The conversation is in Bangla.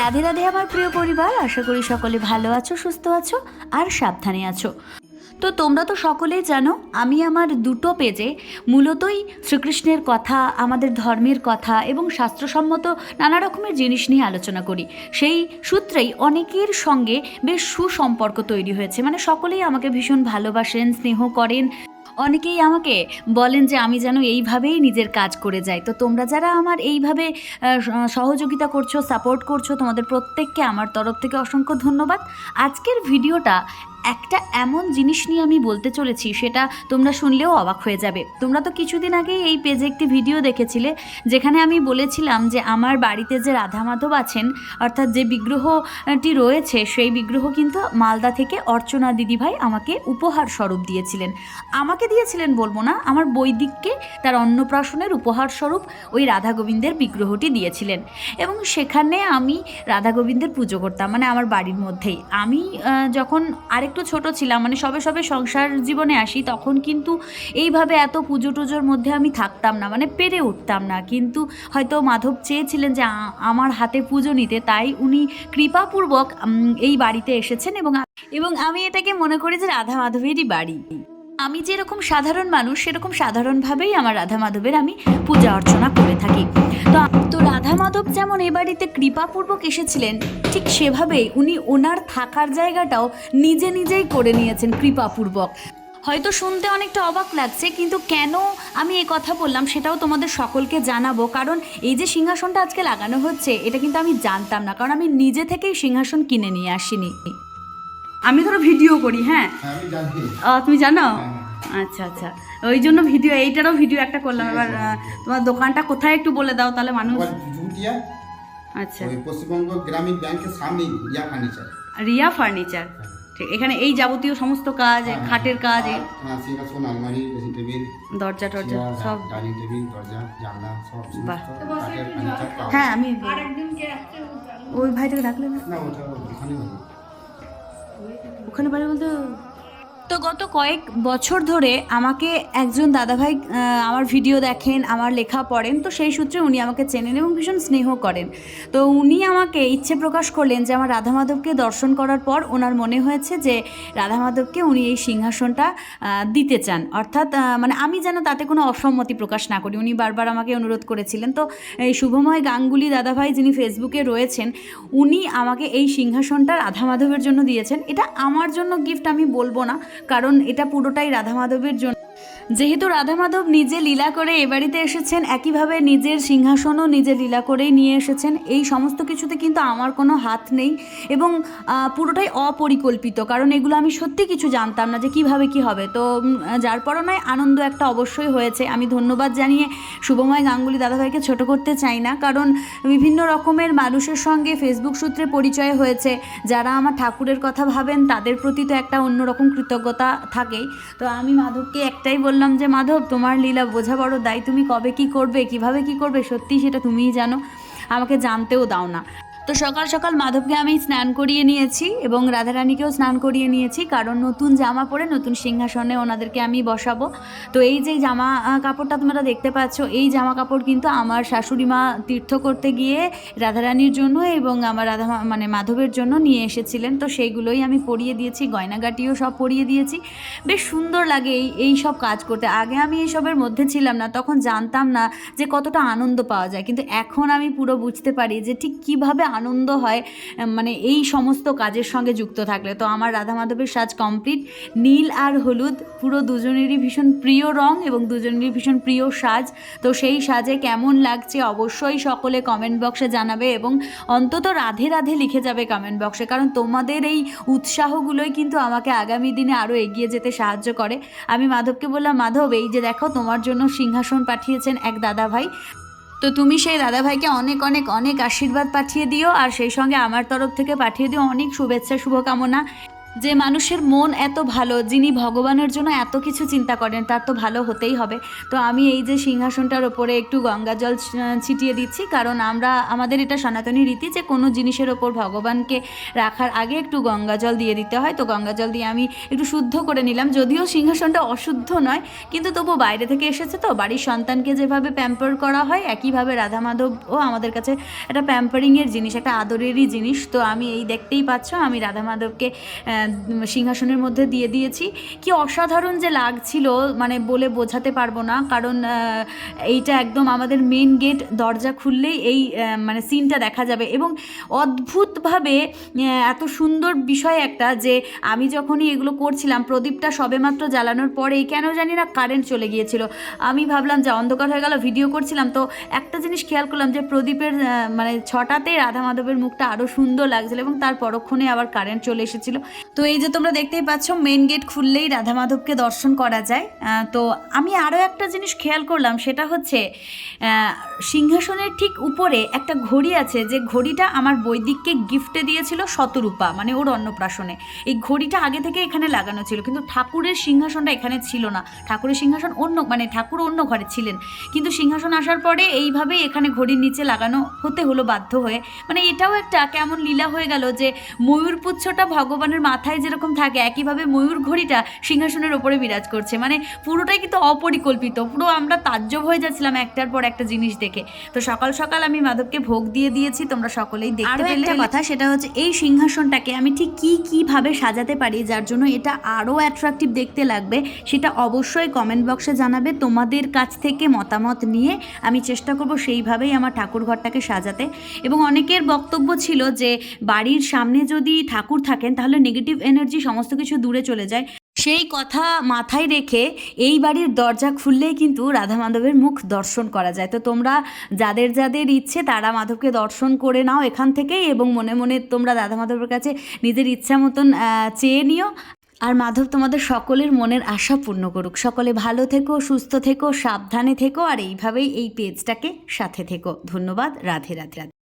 রাধে রাধে আমার প্রিয় পরিবার, আশা করি সকলে ভালো আছো, সুস্থ আছো আর সাবধানে আছো। তো তোমরা তো সকলেই জানো, আমি আমার দুটো পেজে মূলতই শ্রীকৃষ্ণের কথা, আমাদের ধর্মের কথা এবং শাস্ত্রসম্মত নানা রকমের জিনিস নিয়ে আলোচনা করি। সেই সূত্রেই অনেকের সঙ্গে বেশ সুসম্পর্ক তৈরি হয়েছে। মানে সকলেই আমাকে ভীষণ ভালোবাসেন, স্নেহ করেন অনেকেই আমাকে বলেন যে আমি যেন এইভাবেই নিজের কাজ করে যাই। তো তোমরা যারা আমার এইভাবে সহযোগিতা করছ সাপোর্ট করছ, তোমাদের প্রত্যেককে আমার তরফ থেকে অসংখ্য ধন্যবাদ। আজকের ভিডিওটা একটা এমন জিনিস নিয়ে আমি বলতে চলেছি, সেটা তোমরা শুনলেও অবাক হয়ে যাবে। তোমরা তো কিছুদিন আগেই এই পেজে একটি ভিডিও দেখেছিলে, যেখানে আমি বলেছিলাম যে আমার বাড়িতে যে রাধা মাধব আছেন, অর্থাৎ যে বিগ্রহটি রয়েছে, সেই বিগ্রহ কিন্তু মালদা থেকে অর্চনা দিদিভাই আমাকে উপহার স্বরূপ দিয়েছিলেন। আমাকে দিয়েছিলেন বলব না, আমার বৈদিককে তার অন্নপ্রাশনের উপহার স্বরূপ ওই রাধা গোবিন্দের বিগ্রহটি দিয়েছিলেন। এবং সেখানে আমি রাধা গোবিন্দের পুজো করতাম মানে আমার বাড়ির মধ্যেই। আমি যখন যখন আরেকটু ছোট ছিলাম মানে সবে সবে সংসার জীবনে আসি, তখন কিন্তু এইভাবে এত পুজো টুজোর মধ্যে আমি থাকতাম না মানে পেরে উঠতাম না। কিন্তু হয়তো মাধব চেয়েছিলেন যে আমার হাতে পুজো নিতে। তাই উনি কৃপাপূর্বক এই বাড়িতে এসেছেন এবং এবং আমি এটাকে মনে করি যে রাধা মাধবেরই বাড়ি। আমি যেরকম সাধারণ মানুষ, সেরকম সাধারণভাবেই আমার রাধা মাধবের আমি পূজা অর্চনা করে থাকি। তো তো রাধা মাধব যেমন এ বাড়িতে কৃপাপূর্বক এসেছিলেন, ঠিক সেভাবেই উনি ওনার থাকার জায়গাটাও নিজে নিজেই করে নিয়েছেন কৃপাপূর্বক। হয়তো শুনতে অনেকটা অবাক লাগছে, কিন্তু কেন আমি এই কথা বললাম সেটাও তোমাদের সকলকে জানাব। কারণ এই যে সিংহাসনটা আজকে লাগানো হচ্ছে, এটা কিন্তু আমি জানতাম না, কারণ আমি নিজে থেকেই সিংহাসন কিনে নিয়ে আসিনি। আমি ধরো ভিডিও করি হ্যাঁ? হ্যাঁ, আমি জানি ও, তুমি জানো? হ্যাঁ। আচ্ছা আচ্ছা। ওই জন্য ভিডিও এইটারও ভিডিও একটা করলাম। এবার তোমার দোকানটা কোথায় একটু বলে দাও তাহলে মানুষ আচ্ছা। ওই পশ্চিমবঙ্গ গ্রামীণ ব্যাংকের সামনেই রিয়া ফার্নিচার। রিয়া ফার্নিচার। ঠিক এখানে এই যাবতীয় সমস্ত কাজ খাটের কাজ হ্যাঁ দরজা টরজা সব। ডাইনিং টেবিল দরজা জানলা হ্যাঁ আমি ওই ভাইটাকে ডাকলে না? ওটা ওখানে ওখানে বাড়ি বলতে তো গত কয়েক বছর ধরে আমাকে একজন দাদাভাই আমার ভিডিও দেখেন, আমার লেখা পড়েন, তো সেই সূত্রে উনি আমাকে চেনেন এবং ভীষণ স্নেহ করেন। তো উনি আমাকে ইচ্ছে প্রকাশ করলেন যে আমার রাধা মাধবকে দর্শন করার পর ওনার মনে হয়েছে যে রাধা মাধবকে উনি এই সিংহাসনটা দিতে চান। অর্থাৎ মানে আমি যেন তাতে কোনো অসম্মতি প্রকাশ না করি। উনি বারবার আমাকে অনুরোধ করেছিলেন। তো এই শুভময় গাঙ্গুলি দাদাভাই যিনি ফেসবুকে রয়েছেন, উনি আমাকে এই সিংহাসনটা রাধা মাধবের জন্য দিয়েছেন। এটা আমার জন্য গিফট আমি বলব না। কারণ এটা পুরোটাই রাধা মাধবের জন্য। যেহেতু রাধা মাধব নিজে লীলা করে এ বাড়িতে এসেছেন, একইভাবে নিজের সিংহাসনও নিজে লীলা করেই নিয়ে এসেছেন। এই সমস্ত কিছুতে কিন্তু আমার কোনো হাত নেই এবং পুরোটাই অপরিকল্পিত। কারণ এগুলো আমি সত্যি কিছু জানতাম না যে কীভাবে কি হবে। তো যার পরনায় আনন্দ একটা অবশ্যই হয়েছে। আমি ধন্যবাদ জানিয়ে শুভময় গাঙ্গুলি দাদাভাইকে ছোট করতে চাই না। কারণ বিভিন্ন রকমের মানুষের সঙ্গে ফেসবুক সূত্রে পরিচয় হয়েছে। যারা আমার ঠাকুরের কথা ভাবেন, তাদের প্রতি তো একটা অন্যরকম কৃতজ্ঞতা থাকেই। তো আমি মাধবকে একটাই বললাম যে, মাধব, তোমার লীলা বোঝা বড় দায়। তুমি কবে কি করবে, কীভাবে কি করবে সত্যি সেটা তুমিই জানো। আমাকে জানতেও দাও না। তো সকাল সকাল মাধবকে আমি স্নান করিয়ে নিয়েছি এবং রাধারানীকেও স্নান করিয়ে নিয়েছি, কারণ নতুন জামা পরে নতুন সিংহাসনে ওনাদেরকে আমি বসাবো। তো এই যে জামা কাপড়টা তোমরা দেখতে পাচ্ছ, এই জামা কাপড় কিন্তু আমার শাশুড়ি মা তীর্থ করতে গিয়ে রাধারানীর জন্য এবং আমার রাধা মানে মাধবের জন্য নিয়ে এসেছিলেন। তো সেইগুলোই আমি পরিয়ে দিয়েছি, গয়নাগাটিও সব পরিয়ে দিয়েছি। বেশ সুন্দর লাগে এই এই সব কাজ করতে। আগে আমি এইসবের মধ্যে ছিলাম না, তখন জানতাম না যে কতটা আনন্দ পাওয়া যায়। কিন্তু এখন আমি পুরো বুঝতে পারি যে ঠিক কীভাবে আনন্দ হয় মানে এই সমস্ত কাজের সঙ্গে যুক্ত থাকলে। তো আমার রাধা মাধবের সাজ কমপ্লিট। নীল আর হলুদ, পুরো দুজনেরই ভীষণ প্রিয় রং এবং দুজনেরই ভীষণ প্রিয় সাজ। তো সেই সাজে কেমন লাগছে অবশ্যই সকলে কমেন্ট বক্সে জানাবে এবং অন্তত রাধে রাধে লিখে যাবে কমেন্ট বক্সে কারণ তোমাদের এই উৎসাহগুলোই কিন্তু আমাকে আগামী দিনে আরও এগিয়ে যেতে সাহায্য করে। আমি মাধবকে বললাম, মাধব, এই যে দেখো, তোমার জন্য সিংহাসন পাঠিয়েছেন এক দাদা ভাই তো তুমি সেই দাদাভাইকে অনেক অনেক অনেক আশীর্বাদ পাঠিয়ে দিও আর সেই সঙ্গে আমার তরফ থেকে পাঠিয়ে দিও অনেক শুভেচ্ছা, শুভকামনা। যে মানুষের মন এত ভালো, যিনি ভগবানের জন্য এত কিছু চিন্তা করেন, তার তো ভালো হতেই হবে। তো আমি এই যে সিংহাসনটার ওপরে একটু গঙ্গা জল ছিটিয়ে দিচ্ছি, কারণ আমরা, আমাদের এটা সনাতনী রীতি যে কোনো জিনিসের ওপর ভগবানকে রাখার আগে একটু গঙ্গা জল দিয়ে দিতে হয়। তো গঙ্গা জল দিয়ে আমি একটু শুদ্ধ করে নিলাম। যদিও সিংহাসনটা অশুদ্ধ নয়, কিন্তু তবু বাইরে থেকে এসেছে তো। বাড়ির সন্তানকে যেভাবে প্যাম্পার করা হয়, একইভাবে রাধা মাধবও আমাদের কাছে একটা প্যাম্পারিংয়ের জিনিস, একটা আদরেরই জিনিস। তো আমি এই দেখতেই পাচ্ছ, আমি রাধা মাধবকে সিংহাসনের মধ্যে দিয়ে দিয়েছি। কি অসাধারণ যে লাগছিল মানে বলে বোঝাতে পারব না, কারণ এইটা একদম আমাদের মেন গেট দরজা খুললেই এই মানে সিনটা দেখা যাবে। এবং অদ্ভুতভাবে এত সুন্দর বিষয় একটা যে আমি যখনই এগুলো করছিলাম, প্রদীপটা সবেমাত্র জ্বালানোর পরেই কেন জানি না কারেন্ট চলে গিয়েছিল। আমি ভাবলাম, যে অন্ধকার হয়ে গেল ভিডিও করছিলাম। তো একটা জিনিস খেয়াল করলাম যে প্রদীপের মানে ছটাতে রাধা মাধবের মুখটা আরও সুন্দর লাগছিল এবং তার পরক্ষণে আবার কারেন্ট চলে এসেছিল। তো এই যে তোমরা দেখতেই পাচ্ছ মেন গেট খুললেই রাধা মাধবকে দর্শন করা যায়। তো আমি আরও একটা জিনিস খেয়াল করলাম, সেটা হচ্ছে সিংহাসনের ঠিক উপরে একটা ঘড়ি আছে, যে ঘড়িটা আমার বৈদিককে গিফটে দিয়েছিল শতরূপা মানে ওর অন্নপ্রাশনে। এই ঘড়িটা আগে থেকে এখানে লাগানো ছিল, কিন্তু ঠাকুরের সিংহাসনটা এখানে ছিল না। ঠাকুরের সিংহাসন অন্য মানে ঠাকুর অন্য ঘরে ছিলেন। কিন্তু সিংহাসন আসার পরে এইভাবেই এখানে ঘড়ির নিচে লাগানো হতে হলো বাধ্য হয়ে। মানে এটাও একটা কেমন লীলা হয়ে গেল যে ময়ূর পুচ্ছটা ভগবানের মাথায় যেরকম থাকে একইভাবে ময়ূর ঘড়িটা সিংহাসনের ওপরে বিরাজ করছে। মানে পুরোটাই কিন্তু অপরিকল্পিত পুরো আমরা তাজ্জব হয়ে যাচ্ছিলাম একটার পর একটা জিনিস দেখে। তো সকাল সকাল আমি মাধবকে ভোগ দিয়ে দিয়েছি তোমরা সকলেই দেখতে পেলে। কথা সেটা হচ্ছে এই সিংহাসনটাকে আমি ঠিক কি কীভাবে সাজাতে পারি যার জন্য এটা আরও অ্যাট্রাকটিভ দেখতে লাগবে সেটা অবশ্যই কমেন্ট বক্সে জানাবে। তোমাদের কাছ থেকে মতামত নিয়ে আমি চেষ্টা করব সেইভাবেই আমার ঠাকুর ঘরটাকে সাজাতে। এবং অনেকের বক্তব্য ছিল যে বাড়ির সামনে যদি ঠাকুর থাকেন তাহলে নেগেটিভ এনার্জি সমস্ত কিছু দূরে চলে যায়। সেই কথা মাথায় রেখে এই বাড়ির দরজা খুললেই কিন্তু রাধা মাধবের মুখ দর্শন করা যায়। তো তোমরা যাদের যাদের ইচ্ছে তারা মাধবকে দর্শন করে নাও এখান থেকেই এবং মনে মনে তোমরা রাধা মাধবের কাছে নিজের ইচ্ছা মতন চেয়ে নিও। আর মাধব তোমাদের সকলের মনের আশা পূর্ণ করুক। সকলে ভালো থেকো, সুস্থ থেকো, সাবধানে থেকো, আর এইভাবেই এই পেজটাকে সাথে থেকো। ধন্যবাদ। রাধে রাধে রাধে।